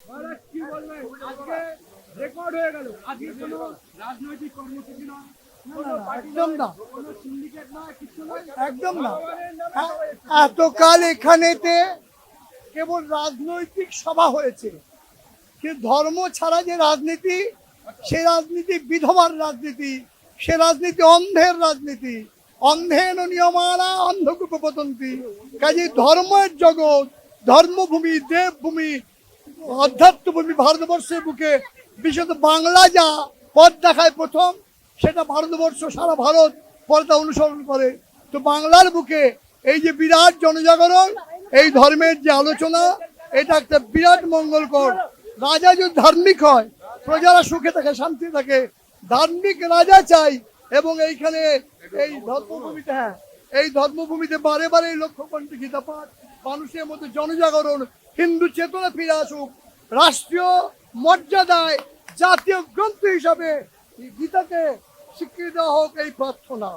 মহারাজ কি বলবেন? আজকে রেকর্ড হয়ে গেল। আজকে কোনো রাজনৈতিক কর্মসূচি নয় একদম না। একদম না। এতকাল এখানেতে কেবল রাজনৈতিক সভা হয়েছে। কিন্তু ধর্ম ছাড়া যে রাজনীতি সে রাজনীতি বিধবার রাজনীতি সে রাজনীতি অন্ধের রাজনীতি অন্ধেন নিয়মানা অন্ধকূপ পতন্তি কাজে ধর্মের জগৎ ধর্মভূমি দেবভূমি অধ্যাত্মভূমি ভারতবর্ষের বুকে, বিশেষত বাংলা যা পথ দেখায় প্রথম, সেটা ভারতবর্ষ, সারা ভারত পর্দা অনুসরণ করে। তো বাংলার বুকে এই যে বিরাট জনজাগরণ, এই ধর্মের যে আলোচনা, এটা একটা বিরাট মঙ্গলকর। রাজা যদি ধার্মিক হয়, প্রজারা সুখে থাকে শান্তি থাকে, ধার্মিক রাজা চাই, এবং এইখানে এই ধর্মভূমিতে হ্যাঁ এই ধর্মভূমিতে বারে বারে এই লক্ষ্যকণ্ঠী গীতা পাঠ মানুষের মধ্যে জনজাগরণ, হিন্দু চেতনা ফিরে আসুক, রাষ্ট্রীয় মর্যাদায় জাতীয় গ্রন্থ হিসাবে গীতাকে স্বীকৃত হোক এই প্রার্থনা।